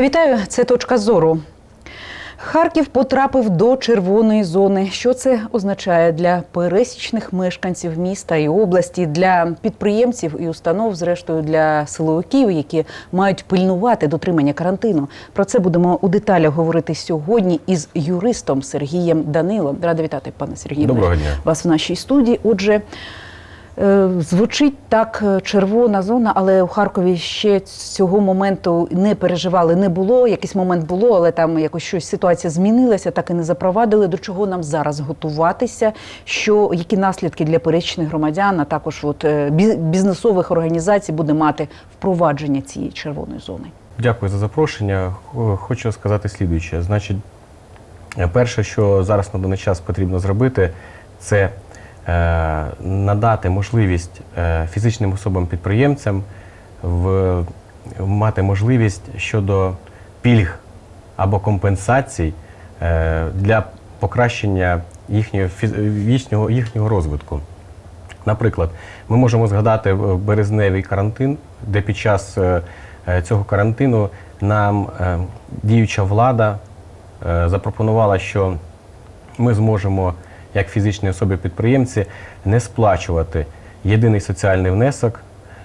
Вітаю, це точка зору. Харків потрапив до червоної зони. Що це означає для пересічних мешканців міста і області, для підприємців і установ, зрештою для силовиків, які мають пильнувати дотримання карантину? Про це будемо у деталях говорити сьогодні із юристом Сергієм Данилом. Рада вітати, пане Сергію. Доброго дня. вас в нашій студії. Отже, звучить так е, червона зона, але у Харкові ще цього моменту не переживали. Не було. Якийсь момент було, але там якось щось ситуація змінилася, так і не запровадили. До чого нам зараз готуватися? Що які наслідки для пересічних громадян, а також от е, бізнесових організацій буде мати впровадження цієї червоної зони? Дякую за запрошення. Хочу сказати слідуюче. Значить, е, перше, що зараз на даний час потрібно зробити, це е, надати можливість е, фізичним особам-підприємцям мати можливість щодо пільг або компенсацій е, для покращення їхнього, їхнього, розвитку. Наприклад, ми можемо згадати е, березневий карантин, де під час е, е, цього карантину нам е, діюча влада е, запропонувала, що ми зможемо, як фізичні особи-підприємці, не сплачувати єдиний соціальний внесок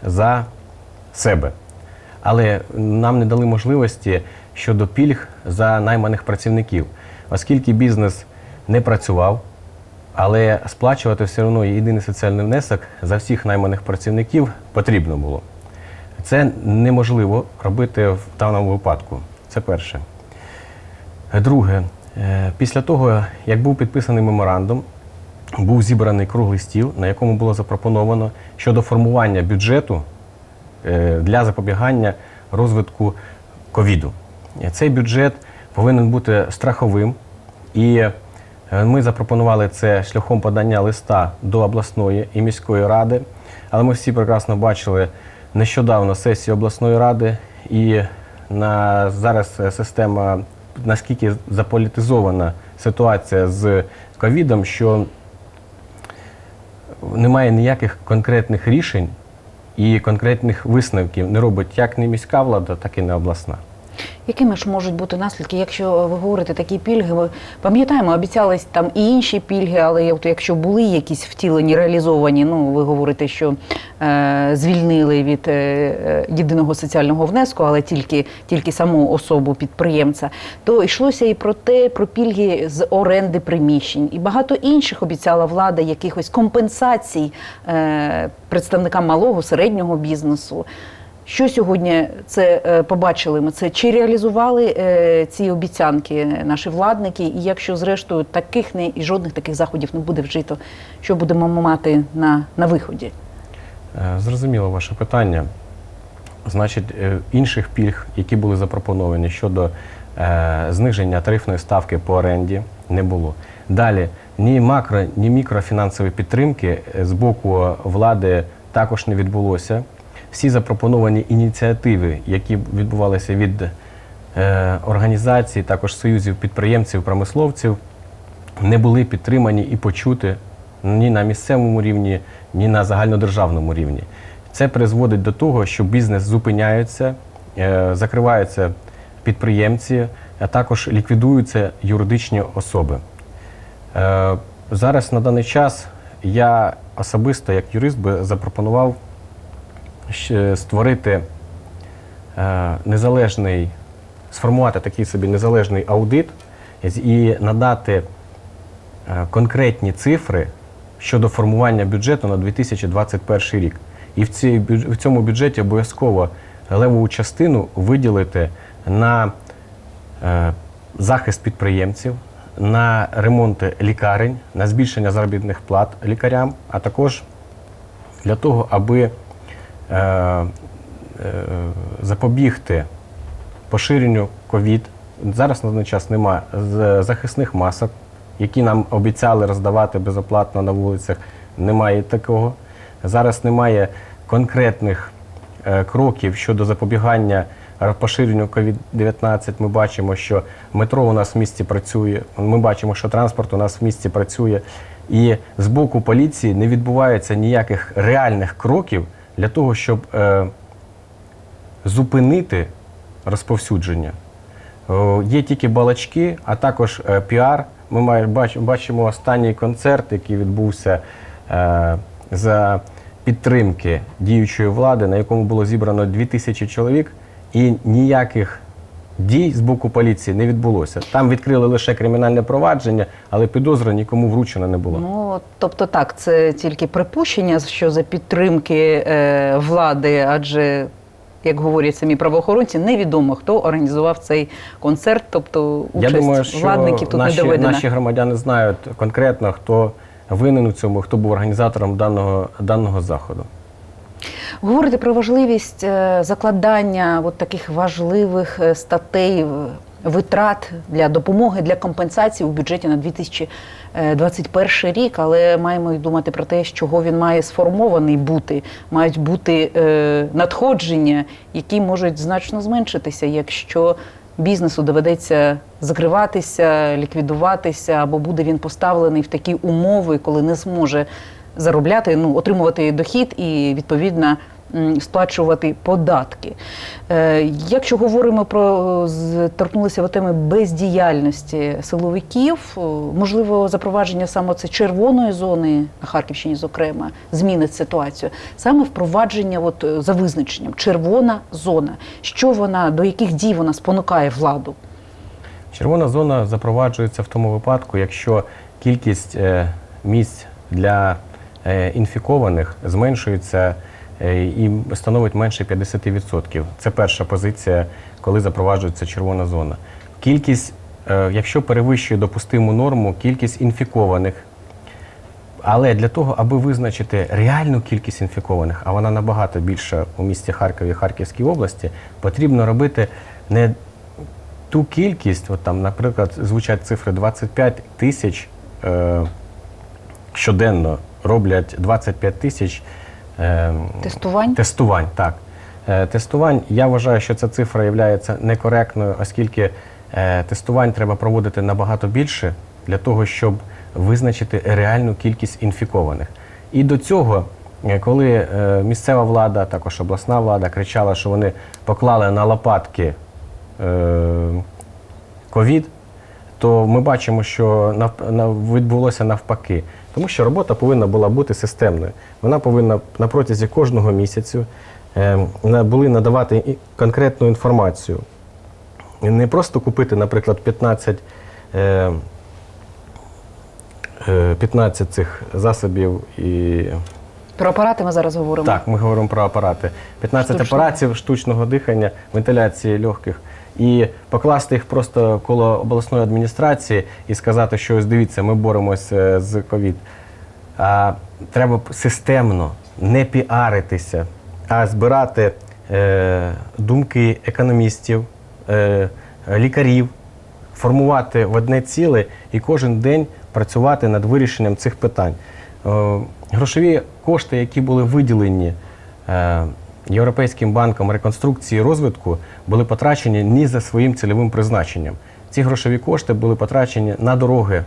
за себе. Але нам не дали можливості щодо пільг за найманих працівників, оскільки бізнес не працював, але сплачувати все одно єдиний соціальний внесок за всіх найманих працівників потрібно було. Це неможливо робити в даному випадку. Це перше. Друге, після того, як був підписаний меморандум, був зібраний круглий стіл, на якому було запропоновано щодо формування бюджету е, для запобігання розвитку ковіду. Е, Цей бюджет повинен бути страховим, і е, ми запропонували це шляхом подання листа до обласної і міської ради. Але ми всі прекрасно бачили нещодавно сесію обласної ради, і на зараз е, система наскільки заполітизована ситуація з ковідом, що немає ніяких конкретних рішень і конкретних висновків не робить як не міська влада, так і не обласна. Якими ж можуть бути наслідки, якщо ви говорите такі пільги? Ми пам'ятаємо, обіцялись там і інші пільги, але от якщо були якісь втілені, реалізовані, ну ви говорите, що е, звільнили від е, е, єдиного соціального внеску, але тільки, тільки саму особу підприємця, то йшлося і про те, про пільги з оренди приміщень, і багато інших обіцяла влада якихось компенсацій е, представникам малого середнього бізнесу. Що сьогодні це е, побачили ми? Це чи реалізували е, ці обіцянки наші владники? І якщо зрештою таких не і жодних таких заходів не буде вжито, що будемо мати на, на виході? Е, Зрозуміло ваше питання. Значить, інших пільг, які були запропоновані щодо е, зниження тарифної ставки по оренді, не було. Далі ні макро, ні мікрофінансової підтримки з боку влади також не відбулося. Всі запропоновані ініціативи, які відбувалися від е, організацій, також союзів підприємців, промисловців, не були підтримані і почути ні на місцевому рівні, ні на загальнодержавному рівні. Це призводить до того, що бізнес зупиняється, е, закриваються підприємці, а також ліквідуються юридичні особи. Е, Зараз на даний час я особисто, як юрист, би запропонував створити е, незалежний, сформувати такий собі незалежний аудит і надати е, конкретні цифри щодо формування бюджету на 2021 рік. І в, цій, в цьому бюджеті обов'язково левову частину виділити на е, захист підприємців, на ремонти лікарень, на збільшення заробітних плат лікарям, а також для того, аби е, е, запобігти поширенню ковід. Зараз на даний час немає захисних масок, які нам обіцяли роздавати безоплатно на вулицях. Немає такого. Зараз немає конкретних е, кроків щодо запобігання е, поширенню COVID-19. Ми бачимо, що метро у нас в місті працює. Ми бачимо, що транспорт у нас в місті працює. І з боку поліції не відбувається ніяких реальних кроків для того, щоб е, зупинити розповсюдження Є тільки балачки, а також е, піар. Ми має- бач- бачимо останній концерт, який відбувся е, за підтримки діючої влади, на якому було зібрано 2000 чоловік, і ніяких дій з боку поліції не відбулося. Там відкрили лише кримінальне провадження, але підозри нікому вручено не було. Ну, тобто так, це тільки припущення, що за підтримки е, влади, адже, як говорять самі правоохоронці, невідомо, хто організував цей концерт, тобто Я участь думаю, що владників тут наші, не доведена. наші громадяни знають конкретно, хто винен у цьому, хто був організатором даного, даного заходу. Говорите про важливість е, закладання от таких важливих е, статей е, витрат для допомоги для компенсації у бюджеті на 2021 рік, але маємо й думати про те, з чого він має сформований бути. Мають бути надходження, які можуть значно зменшитися, якщо бізнесу доведеться закриватися, ліквідуватися, або буде він поставлений в такі умови, коли не зможе заробляти, ну отримувати дохід і відповідно сплачувати податки. Е, якщо говоримо про торкнулися ви теми бездіяльності силовиків, е, можливо, запровадження саме це червоної зони на Харківщині, зокрема, змінить ситуацію. Саме впровадження, от е, за визначенням, червона зона. Що вона до яких дій вона спонукає владу? Червона зона запроваджується в тому випадку, якщо кількість місць для інфікованих зменшується е, і становить менше 50%. Це перша позиція, коли запроваджується червона зона. Кількість, е, якщо перевищує допустиму норму, кількість інфікованих. Але для того, аби визначити реальну кількість інфікованих, а вона набагато більша у місті Харкові і Харківській області, потрібно робити не ту кількість, от там, наприклад, звучать цифри 25 тисяч е, щоденно роблять 25 тисяч е, Тестувань? Тестувань, так. Е, тестувань, я вважаю, що ця цифра є некоректною, оскільки е, тестувань треба проводити набагато більше для того, щоб визначити реальну кількість інфікованих. І до цього, е, коли е, місцева влада, також обласна влада кричала, що вони поклали на лопатки е, ковід, то ми бачимо, що відбулося навпаки. Тому що робота повинна була бути системною. Вона повинна на протязі кожного місяцю е, були надавати конкретну інформацію. Не просто купити, наприклад, 15, е, е, 15 цих засобів і Про апарати ми зараз говоримо. так, ми говоримо про апарати. 15 Штучного. апаратів штучного дихання, вентиляції легких. І покласти їх просто коло обласної адміністрації і сказати, що ось дивіться, ми боремося з ковід. Треба системно не піаритися, а збирати е, думки економістів, е, лікарів, формувати в одне ціле і кожен день працювати над вирішенням цих питань. Е, Грошові кошти, які були виділені е, Європейським банком реконструкції і розвитку, були потрачені не за своїм цільовим призначенням. Ці грошові кошти були потрачені на дороги.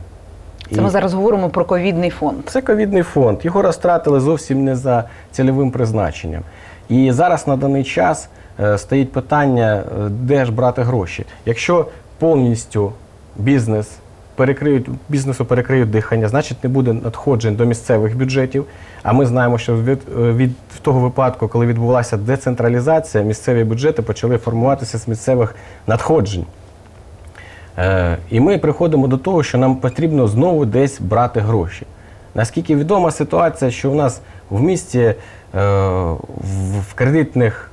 Це ми зараз говоримо про ковідний фонд. Це ковідний фонд. Його розтратили зовсім не за цільовим призначенням. І зараз на даний час е, стоїть питання, е, де ж брати гроші. Якщо повністю бізнес перекриють, бізнесу перекриють дихання, значить не буде надходжень до місцевих бюджетів. А ми знаємо, що від, від того випадку, коли відбулася децентралізація, місцеві бюджети почали формуватися з місцевих надходжень. Е, і ми приходимо до того, що нам потрібно знову десь брати гроші. Наскільки відома ситуація, що у нас в місті е, в, в кредитних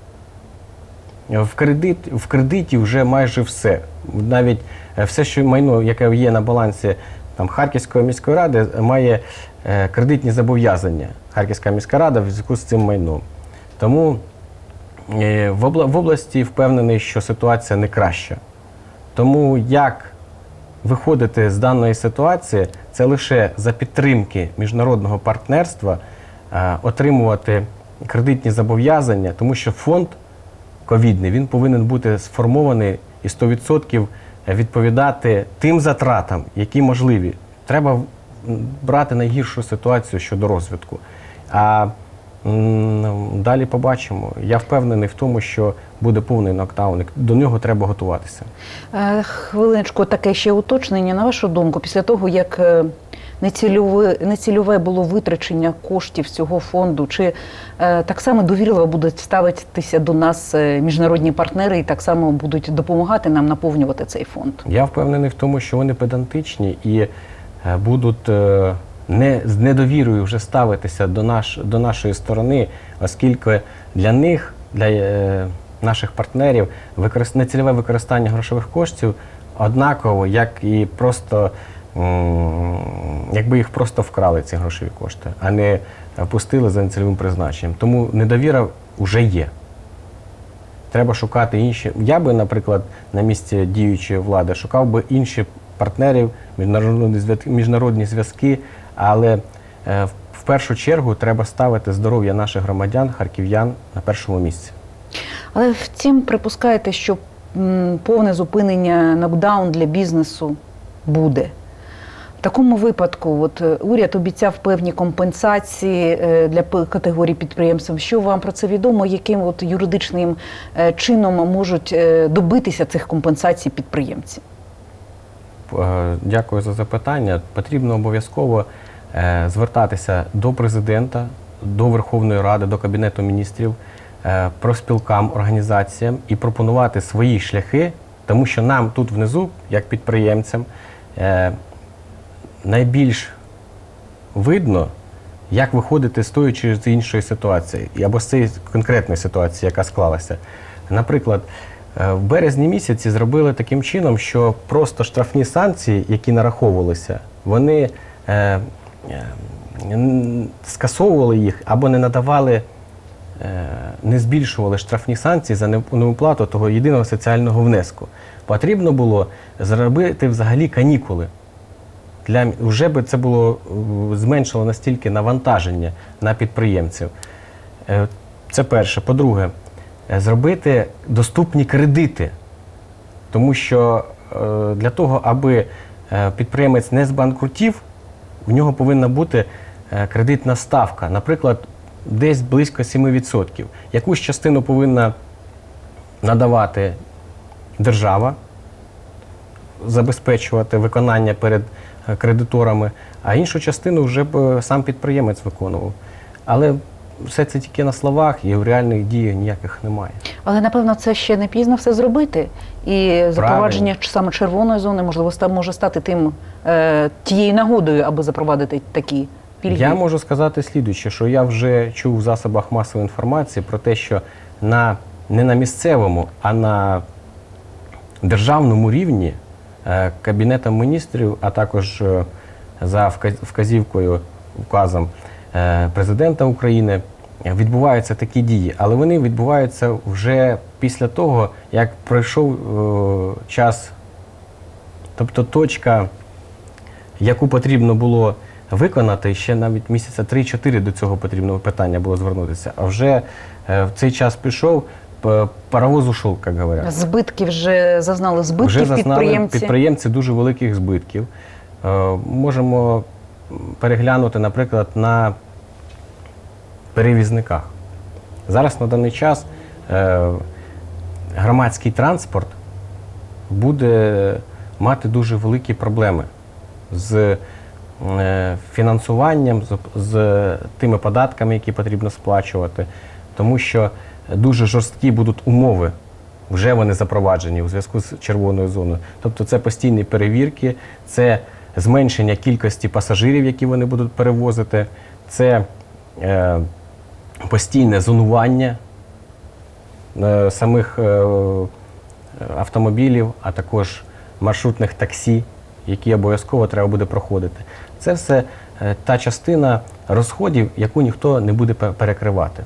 в, кредит, в кредиті вже майже все. Навіть все, що майно, яке є на балансі там, Харківської міської ради, має е, кредитні зобов'язання. Харківська міська рада в зв'язку з цим майном. Тому е, в, області впевнений, що ситуація не краща. Тому як виходити з даної ситуації, це лише за підтримки міжнародного партнерства е, отримувати кредитні зобов'язання, тому що фонд ковідний він повинен бути сформований і 100% відповідати тим затратам, які можливі. Треба брати найгіршу ситуацію щодо розвитку. А далі побачимо. Я впевнений в тому, що буде повний нокдаун. До нього треба готуватися. Е, Хвилиночку, таке ще уточнення. На вашу думку, після того, як е, нецільове, нецільове було витрачення коштів цього фонду, чи е, так само довірливо будуть ставитися до нас е, міжнародні партнери і так само будуть допомагати нам наповнювати цей фонд? Я впевнений в тому, що вони педантичні і е, будуть е, не з недовірою вже ставитися до, наш, до нашої сторони, оскільки для них, для е, наших партнерів, використ... нецільове використання грошових коштів однаково, як і просто якби їх просто вкрали ці грошові кошти, а не пустили за нецільовим призначенням. Тому недовіра вже є. Треба шукати інші. Я би, наприклад, на місці діючої влади шукав би інші партнерів, міжнародні зв'язки, але е, в першу чергу треба ставити здоров'я наших громадян, харків'ян на першому місці. Але втім, припускаєте, що повне зупинення нокдаун для бізнесу буде. Такому випадку, от е, уряд обіцяв певні компенсації е, для п- категорій підприємств. Що вам про це відомо? Яким от юридичним е, чином можуть добитися цих компенсацій підприємці? Дякую за запитання. Потрібно обов'язково звертатися до президента, до Верховної Ради, до Кабінету міністрів, профспілкам, організаціям і пропонувати свої шляхи, тому що нам тут внизу, як підприємцям, найбільш видно, як виходити з тої чи з іншої ситуації, або з цієї конкретної ситуації, яка склалася. Наприклад, е, в березні місяці зробили таким чином, що просто штрафні санкції, які нараховувалися, вони е, е, скасовували їх або не надавали, е, не збільшували штрафні санкції за неуплату того єдиного соціального внеску. Потрібно було зробити взагалі канікули для вже би це було е, зменшило настільки навантаження на підприємців. Е, Це перше. По-друге, е, зробити доступні кредити, тому що для того, аби підприємець не збанкрутів, в нього повинна бути кредитна ставка, наприклад, десь близько 7%. Якусь частину повинна надавати держава, забезпечувати виконання перед кредиторами, а іншу частину вже б е, сам підприємець виконував. Але все це тільки на словах і в реальних діях ніяких немає. Але напевно це ще не пізно все зробити. І запровадження саме червоної зони можливо може стати тим е, тією нагодою, аби запровадити такі пільги. Я можу сказати слідуюче, що я вже чув в засобах масової інформації про те, що на, не на місцевому, а на державному рівні Кабінетом міністрів, а також е, за вказівкою, указом е, президента України е, відбуваються такі дії, але вони відбуваються вже після того, як пройшов е, час, тобто точка яку потрібно було виконати, ще навіть місяця 3-4 до цього потрібного питання було звернутися. А вже е, в цей час пішов, паровоз ушов, як говорять. Збитки вже зазнали збитків Вже зазнали підприємці. підприємці дуже великих збитків. Е, Можемо переглянути, наприклад, на перевізниках. Зараз на даний час е, громадський транспорт буде мати дуже великі проблеми з е, фінансуванням, з, з тими податками, які потрібно сплачувати, тому що дуже жорсткі будуть умови. Вже вони запроваджені у зв'язку з червоною зоною. Тобто це постійні перевірки, це зменшення кількості пасажирів, які вони будуть перевозити, це е, постійне зонування е, самих е, автомобілів, а також маршрутних таксі, які обов'язково треба буде проходити. Це все е, та частина розходів, яку ніхто не буде перекривати.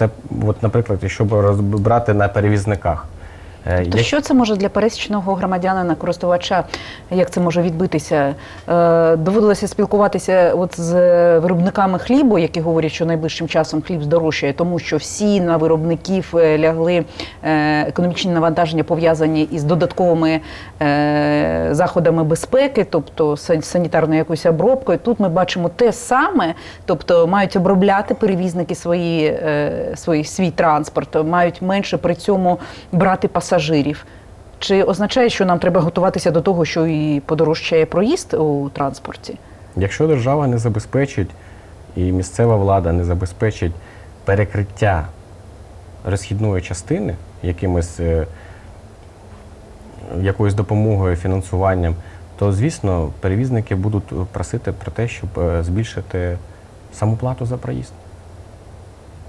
Це, от, наприклад, якщо брати на перевізниках. Е, То як- що це може для пересічного громадянина, користувача, як це може відбитися? Е, доводилося спілкуватися от з виробниками хлібу, які говорять, що найближчим часом хліб здорожчає, тому що всі на виробників е, лягли економічні навантаження пов'язані із додатковими заходами безпеки, тобто санітарною якоюсь обробкою. Тут ми бачимо те саме, тобто мають обробляти перевізники свої, свої свій транспорт, мають менше при цьому брати пасажирів. Чи означає, що нам треба готуватися до того, що і подорожчає проїзд у транспорті? Якщо держава не забезпечить і місцева влада не забезпечить перекриття розхідної частини якимось е, якоюсь допомогою, фінансуванням, то звісно перевізники будуть просити про те, щоб е, збільшити саму плату за проїзд.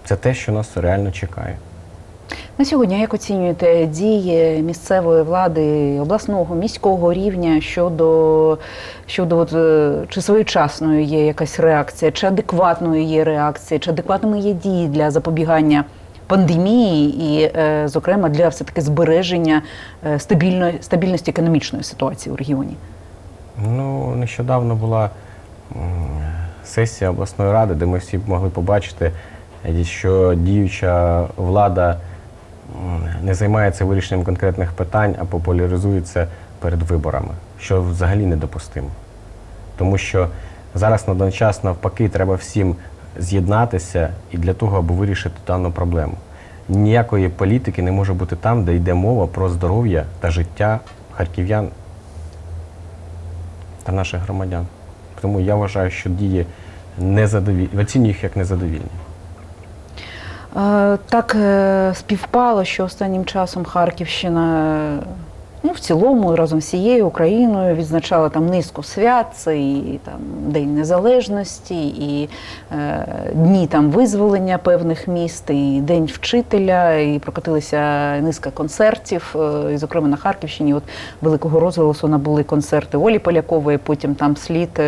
Це те, що нас реально чекає. На сьогодні як оцінюєте дії місцевої влади, обласного, міського рівня щодо, щодо от, е, чи своєчасною є якась реакція, чи адекватною є реакція, чи адекватними є дії для запобігання пандемії і, е, зокрема, для все таки збереження е, стабільної стабільності економічної ситуації у регіоні? Ну, нещодавно була сесія обласної ради, де ми всі могли побачити, що діюча влада не займається вирішенням конкретних питань, а популяризується перед виборами, що взагалі недопустимо. Тому що зараз на даний час навпаки треба всім з'єднатися і для того, аби вирішити дану проблему. Ніякої політики не може бути там, де йде мова про здоров'я та життя харків'ян та наших громадян. Тому я вважаю, що дії незадовільні, оцінюю їх як незадовільні. Е, Так е, співпало, що останнім часом Харківщина, ну в цілому разом з всією Україною відзначала там низку свят, це і там День Незалежності, і е, дні там визволення певних міст, і День вчителя, і прокотилися низка концертів. е, І, зокрема, на Харківщині от великого розголосу набули концерти Олі Полякової, потім там слід.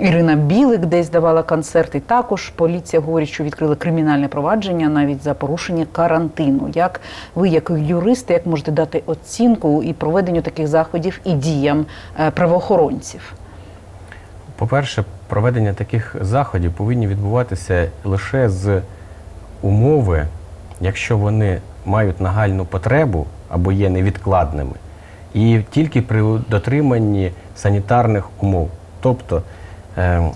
Ірина Білик десь давала концерт, і також поліція говорить, що відкрили кримінальне провадження навіть за порушення карантину. Як ви, як юристи, як можете дати оцінку і проведенню таких заходів і діям е, правоохоронців? По-перше, проведення таких заходів повинні відбуватися лише з умови, якщо вони мають нагальну потребу або є невідкладними, і тільки при дотриманні санітарних умов. Тобто е,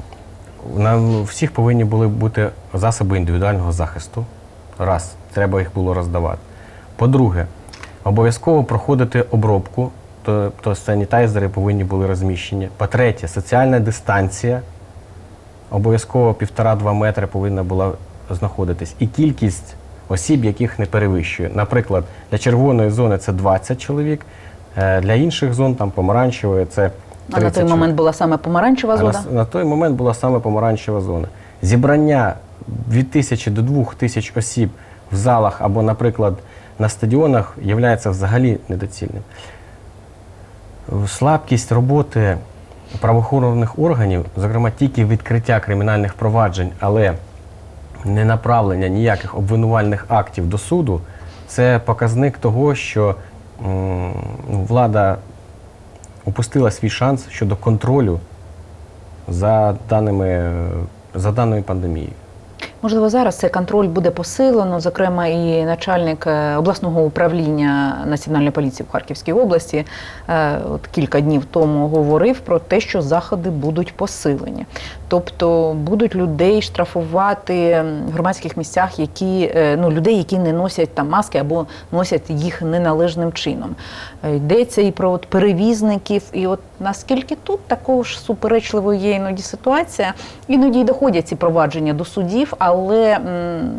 на всіх повинні були бути засоби індивідуального захисту. Раз, треба їх було роздавати. По-друге, обов'язково проходити обробку, тобто санітайзери повинні були розміщені. По-третє, соціальна дистанція. Обов'язково півтора-два метри повинна була знаходитись. І кількість осіб, яких не перевищує. Наприклад, для червоної зони це 20 чоловік, е, для інших зон, там помаранчевої, це 30 А на той момент була саме помаранчева зона. на, на той момент була саме помаранчева зона. Зібрання від тисячі до двох тисяч осіб в залах або, наприклад, на стадіонах є взагалі недоцільним. Слабкість роботи правоохоронних органів, зокрема тільки відкриття кримінальних проваджень, але не направлення ніяких обвинувальних актів до суду, це показник того, що м, влада упустила свій шанс щодо контролю за, даними, за даною пандемією. Можливо, зараз цей контроль буде посилено. Зокрема, і начальник е, обласного управління національної поліції в Харківській області е, от кілька днів тому говорив про те, що заходи будуть посилені. Тобто будуть людей штрафувати в громадських місцях, які е, ну людей, які не носять там маски або носять їх неналежним чином. Е, Йдеться і про от перевізників, і от наскільки тут також ж суперечливою є іноді ситуація, іноді й доходять ці провадження до судів, але м,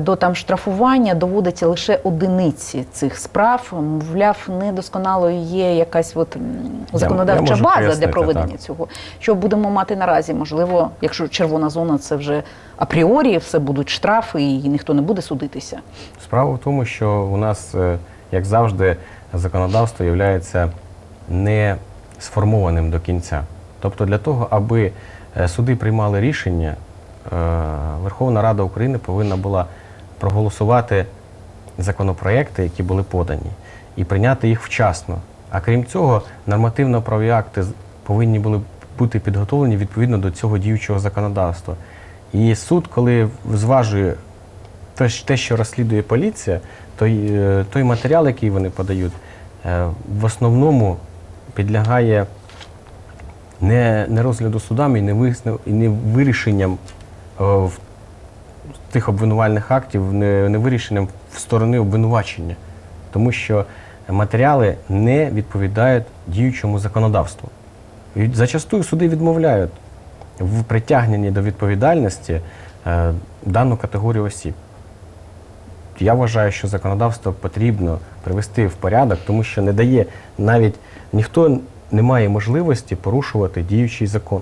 до там штрафування доводиться лише одиниці цих справ. Мовляв, недосконалою є якась от м, я законодавча база для проведення так. цього. Що будемо мати наразі? Можливо, якщо червона зона, це вже апріорі, все будуть штрафи, і ніхто не буде судитися. Справа в тому, що у нас, е, як завжди, законодавство є не сформованим до кінця. Тобто для того, аби е, суди приймали рішення, е, Верховна Рада України повинна була проголосувати законопроекти, які були подані, і прийняти їх вчасно. А крім цього, нормативно-правові акти повинні були бути підготовлені відповідно до цього діючого законодавства. І суд, коли зважує те, що розслідує поліція, той, е, той матеріал, який вони подають, е, в основному підлягає не, не розгляду судами і не, виснав, і не вирішенням е, в тих обвинувальних актів, не, не вирішенням в сторони обвинувачення. Тому що матеріали не відповідають діючому законодавству. І зачастую суди відмовляють в притягненні до відповідальності е, дану категорію осіб. Я вважаю, що законодавство потрібно привести в порядок, тому що не дає навіть ніхто не має можливості порушувати діючий закон.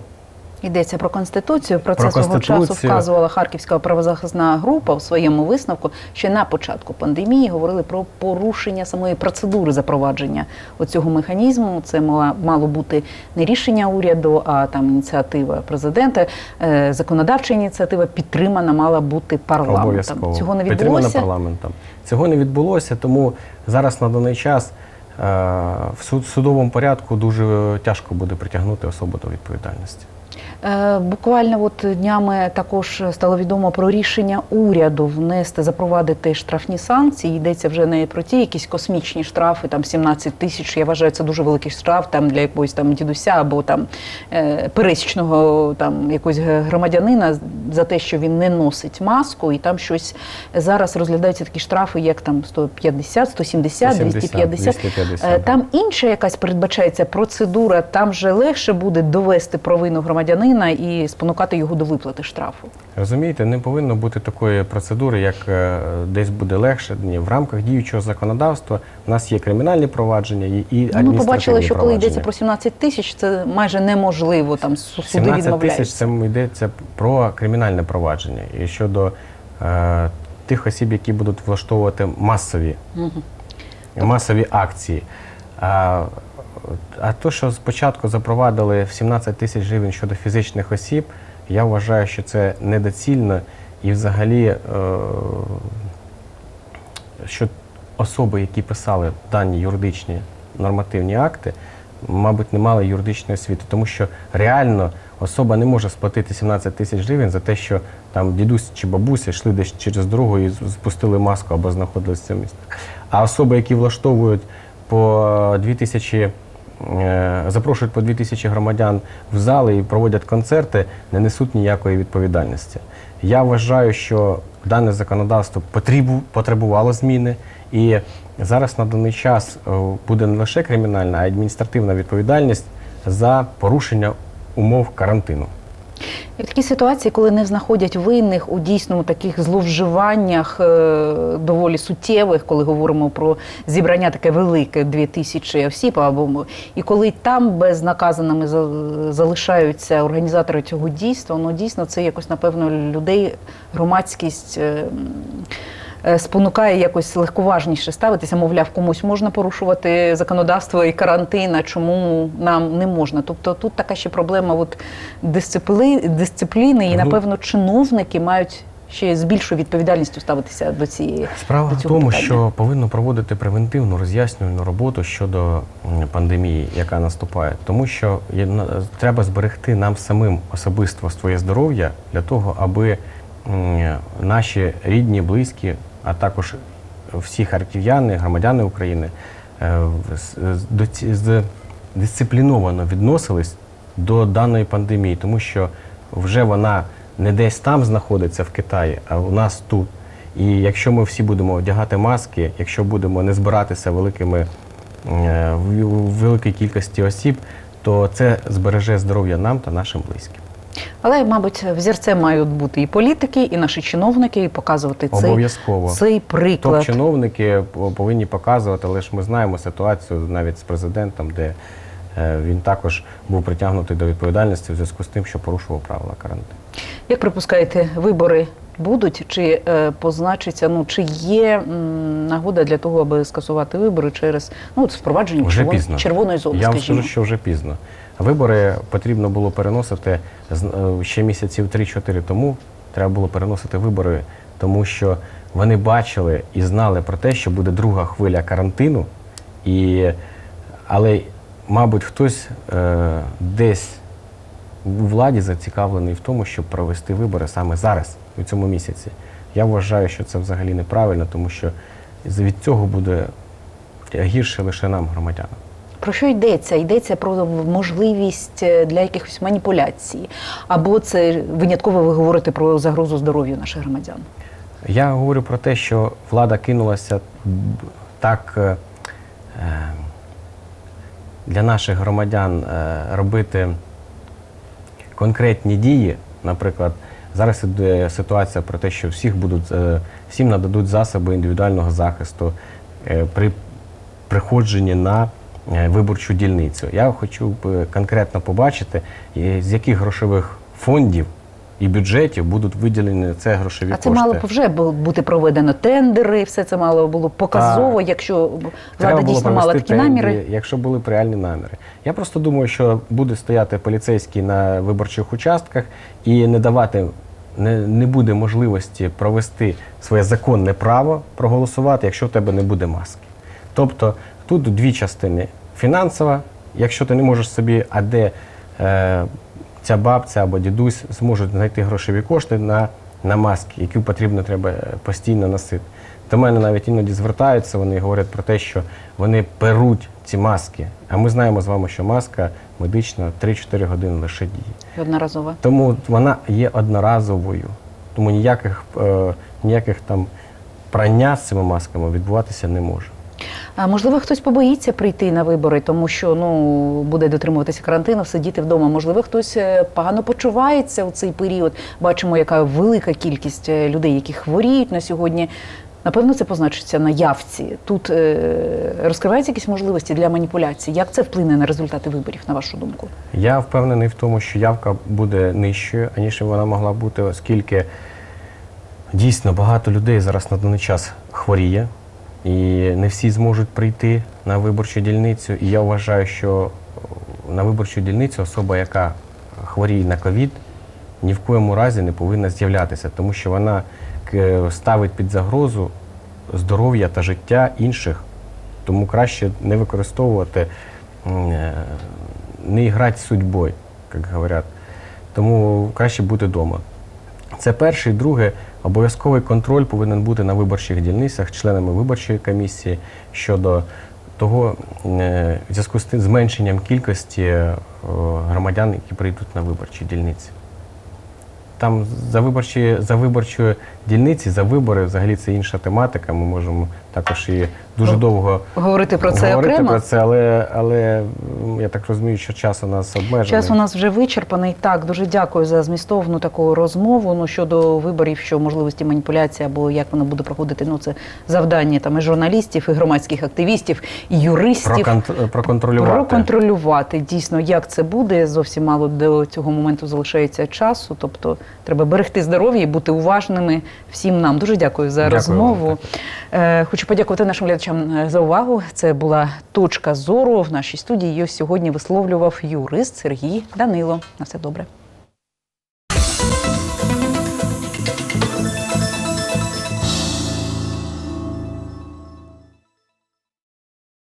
Йдеться про конституцію. Про це свого часу вказувала Харківська правозахисна група у своєму висновку. Ще на початку пандемії говорили про порушення самої процедури запровадження оцього механізму. Це мала мало бути не рішення уряду, а там ініціатива президента. Е, Законодавча ініціатива підтримана мала бути парламентом. Обов'язково. Цього не відбулося. парламентом. Цього не відбулося, тому зараз на даний час е, в суд- судовому порядку дуже тяжко буде притягнути особу до відповідальності. Е, Буквально от днями також стало відомо про рішення уряду внести, запровадити штрафні санкції. Йдеться вже не про ті якісь космічні штрафи, там 17 тисяч. Я вважаю, це дуже великий штраф там для якогось там дідуся або там е, пересічного там якогось громадянина за те, що він не носить маску, і там щось зараз розглядаються такі штрафи, як там 150, 170, 250. 250, Е, да. Там інша якась передбачається процедура, там же легше буде довести провину громадянина і спонукати його до виплати штрафу. Розумієте, не повинно бути такої процедури, як е, десь буде легше. Ні, в рамках діючого законодавства у нас є кримінальні провадження і, Ну, Ми побачили, що коли йдеться про 17 тисяч, це майже неможливо. Там су- суди 17 тисяч це йдеться про кримінальне провадження. І щодо е, тих осіб, які будуть влаштовувати масові, масові акції. А, а то, що спочатку запровадили в 17 тисяч гривень щодо фізичних осіб, я вважаю, що це недоцільно і взагалі, е, що особи, які писали дані юридичні нормативні акти, мабуть, не мали юридичної освіти, тому що реально особа не може сплатити 17 тисяч гривень за те, що там дідусь чи бабуся йшли десь через дорогу і спустили маску або знаходилися в цьому місці. А особи, які влаштовують по 2000 е, запрошують по 2000 громадян в зали і проводять концерти, не несуть ніякої відповідальності. Я вважаю, що дане законодавство потребувало зміни, і зараз на даний час е, буде не лише кримінальна, а й адміністративна відповідальність за порушення умов карантину. І в такій ситуації, коли не знаходять винних у дійсному таких зловживаннях е, доволі суттєвих, коли говоримо про зібрання таке велике, дві тисячі осіб, або і коли там безнаказаними залишаються організатори цього дійства, ну дійсно це якось напевно людей, громадськість. Е, Спонукає якось легковажніше ставитися, мовляв, комусь можна порушувати законодавство і карантин, а чому нам не можна. Тобто тут така ще проблема от дисциплі... дисципліни, і Ну, напевно чиновники мають ще з більшою відповідальністю ставитися до цієї Справа до в тому, питання. що повинно проводити превентивну роз'яснювальну роботу щодо пандемії, яка наступає, тому що є на- треба зберегти нам самим особисто своє здоров'я для того, аби м, наші рідні, близькі, а також всі харків'яни, громадяни України е, дисципліновано відносились до даної пандемії, тому що вже вона не десь там знаходиться в Китаї, а у нас тут. І якщо ми всі будемо одягати маски, якщо будемо не збиратися великими е, в великій кількості осіб, то це збереже здоров'я нам та нашим близьким. Але, мабуть, взірцем мають бути і політики, і наші чиновники, і показувати цей, Обов'язково. цей приклад. Топ-чиновники повинні показувати, але ж ми знаємо ситуацію навіть з президентом, де е, він також був притягнутий до відповідальності в зв'язку з тим, що порушував правила карантину. Як припускаєте, вибори будуть чи е, позначиться? Ну чи є м, нагода для того, аби скасувати вибори через ну от впровадження червон- пізно. червоної зони? Я вам скажу, що вже пізно. Вибори потрібно було переносити е, ще місяців 3-4 тому. Треба було переносити вибори, тому що вони бачили і знали про те, що буде друга хвиля карантину, і, але, мабуть, хтось е, десь у владі зацікавлений в тому, щоб провести вибори саме зараз, у цьому місяці. Я вважаю, що це взагалі неправильно, тому що від цього буде гірше лише нам, громадянам. Про що йдеться? Йдеться про можливість е, для якихось маніпуляцій, або це винятково ви говорите про загрозу здоров'ю наших громадян. Я говорю про те, що влада кинулася так е, е, для наших громадян робити конкретні дії. Наприклад, зараз іде ситуація про те, що всіх будуть, всім нададуть засоби індивідуального захисту при приходженні на виборчу дільницю. Я хочу б конкретно побачити, е, з яких грошових фондів і бюджетів будуть виділені це грошові А кошти. це мало б вже бути проведено тендери, все це мало було показово, якщо влада дійсно мала такі наміри. якщо були б реальні наміри. Я просто думаю, що буде стояти поліцейський на виборчих участках і не давати, не, не буде можливості провести своє законне право проголосувати, якщо в тебе не буде маски. Тобто тут дві частини: фінансова, якщо ти не можеш собі, а де е, ця бабця або дідусь зможуть знайти грошові кошти на, на маски, які потрібно треба постійно носити. До мене навіть іноді звертаються, вони говорять про те, що вони перуть ці маски. А ми знаємо з вами, що маска медична 3-4 години лише діє. Одноразово. Тому вона є одноразовою. Тому ніяких, е, ніяких там прання з цими масками відбуватися не може. Можливо, хтось побоїться прийти на вибори, тому що ну буде дотримуватися карантину, сидіти вдома. Можливо, хтось е, погано почувається у цей період. Бачимо, яка велика кількість е, людей, які хворіють на сьогодні. Напевно, це позначиться на явці. Тут е, розкриваються якісь можливості для маніпуляцій. Як це вплине на результати виборів, на вашу думку? Я впевнений в тому, що явка буде нижчою, аніж вона могла бути, оскільки дійсно багато людей зараз на даний час хворіє, і не всі зможуть прийти на виборчу дільницю. І я вважаю, що на виборчу дільницю особа, яка хворіє на ковід, ні в коєму разі не повинна з'являтися, тому що вона ставить під загрозу здоров'я та життя інших. Тому краще не використовувати, е, не грати судьбою, як говорять. Тому краще бути вдома. Це перше. Друге, обов'язковий контроль повинен бути на виборчих дільницях членами виборчої комісії щодо того, е, в зв'язку з зменшенням кількості е, громадян, які прийдуть на виборчі дільниці. Там за виборчі за виборчою дільниці, за вибори, взагалі це інша тематика. Ми можемо також і дуже Ну, довго Говорити про це говорити окремо. про це, але, але я так розумію, що час у нас обмежений. Час у нас вже вичерпаний. Так, дуже дякую за змістовну таку розмову. Ну щодо виборів, що можливості маніпуляції або як воно буде проходити. Ну це завдання там і журналістів, і громадських активістів, і юристів. Проконт- проконтролювати. Проконтролювати дійсно, як це буде. Зовсім мало до цього моменту залишається часу. Тобто треба берегти здоров'я і бути уважними всім нам. Дуже дякую за Дякую розмову. вам. Хочу подякувати нашим глядачам е, за увагу. Це була точка зору в нашій студії. Її сьогодні висловлював юрист Сергій Данило. На все добре.